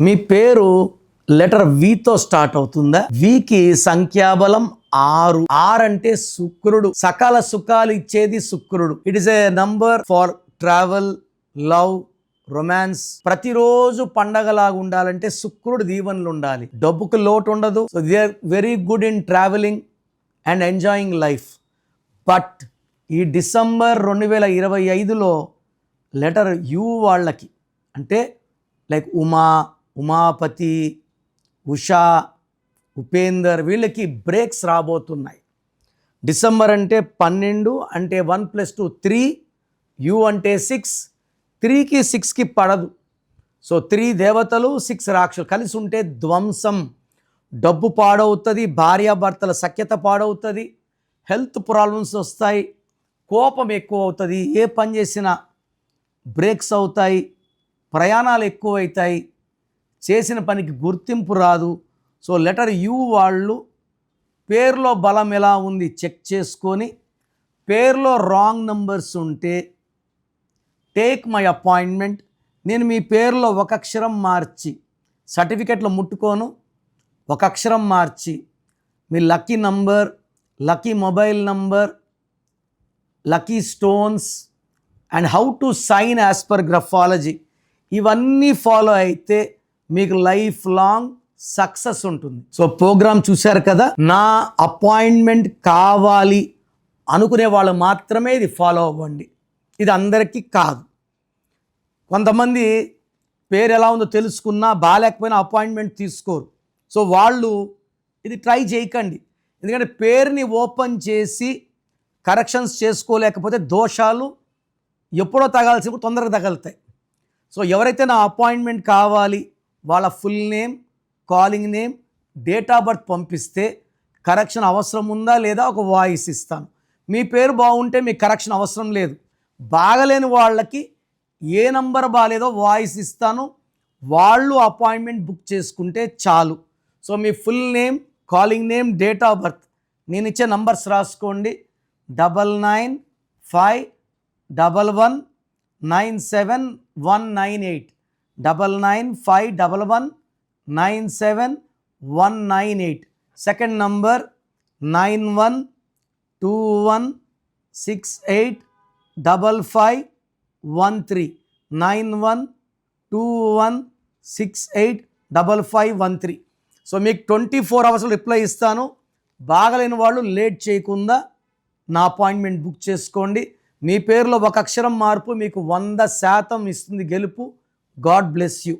మీ పేరు letter వితో start అవుతుందా? వికి సంఖ్యాబలం ఆరు. ఆరు అంటే శుక్రుడు. సకల సుఖాలు ఇచ్చేది శుక్రుడు. It is a number for travel love romance ప్రతిరోజు పండగలాగా ఉండాలంటే శుక్రుడు దీవెనలు ఉండాలి. డబ్బుకు లోటు ఉండదు. So they are very good in travelling and enjoying life but ఈ డిసెంబర్ రెండు వేల ఇరవై ఐదులో లెటర్ యు వాళ్ళకి. అంటే లైక్ ఉమా ఉమాపతి ఉషా ఉపేందర్ వీళ్ళకి బ్రేక్స్ రాబోతున్నాయి. డిసెంబర్ అంటే పన్నెండు అంటే one plus two three U అంటే సిక్స్ త్రీకి సిక్స్కి పడదు. సో త్రీ దేవతలు సిక్స్ రాక్షలు కలిసి ఉంటే ధ్వంసం. డబ్బు పాడవుతుంది భార్యాభర్తల సఖ్యత పాడవుతుంది హెల్త్ ప్రాబ్లమ్స్ వస్తాయి కోపం ఎక్కువ అవుతుంది ఏ పని చేసినా బ్రేక్స్ అవుతాయి ప్రయాణాలు ఎక్కువ అవుతాయి చేసిన పనికి గుర్తింపు రాదు. సో లెటర్ యు వాళ్ళు పేరులో బలం ఎలా ఉంది చెక్ చేసుకొని పేరులో రాంగ్ నంబర్స్ ఉంటే టేక్ మై అపాయింట్మెంట్. నేను మీ పేరులో ఒక అక్షరం మార్చి సర్టిఫికెట్లో ముట్టుకోను ఒక అక్షరం మార్చి మీ lucky number lucky mobile number lucky stones and how to sign as per graphology. ఇవన్నీ ఫాలో అయితే మీకు లైఫ్ లాంగ్ సక్సెస్ ఉంటుంది. సో ప్రోగ్రామ్ చూశారు కదా? నా అపాయింట్మెంట్ కావాలి అనుకునే వాళ్ళు మాత్రమే ఇది ఫాలో అవ్వండి. ఇది అందరికీ కాదు. కొంతమంది పేరు ఎలా ఉందో తెలుసుకున్నా బాగాలేకపోయినా అపాయింట్మెంట్ తీసుకోరు. సో వాళ్ళు ఇది ట్రై చేయకండి. ఎందుకంటే పేరుని ఓపెన్ చేసి కరెక్షన్స్ చేసుకోలేకపోతే దోషాలు ఎప్పుడో తగాల్సి తొందరగా తగలుతాయి. సో ఎవరైతే నా అపాయింట్మెంట్ కావాలి వాళ్ళ full name calling name date of birth పంపిస్తే కరెక్షన్ అవసరం ఉందా లేదా ఒక వాయిస్ ఇస్తాను. మీ పేరు బాగుంటే మీకు కరెక్షన్ అవసరం లేదు. బాగలేని వాళ్ళకి ఏ నంబర్ బాగాలేదో వాయిస్ ఇస్తాను. వాళ్ళు అపాయింట్మెంట్ బుక్ చేసుకుంటే చాలు. So me full name calling name date of birth నేను ఇచ్చే నంబర్స్ రాసుకోండి. Double nine five double one nine seven one nine eight double nine five double one nine seven one nine eight second number nine one two one six eight double five one three nine one two one six eight double five one three so మీకు twenty four అవర్స్లో reply ఇస్తాను. బాగలేని వాళ్ళు late చేయకుండా నా appointment book చేసుకోండి. మీ పేరులో ఒక అక్షరం మార్పు మీకు వంద శాతం ఇస్తుంది గెలుపు. God bless you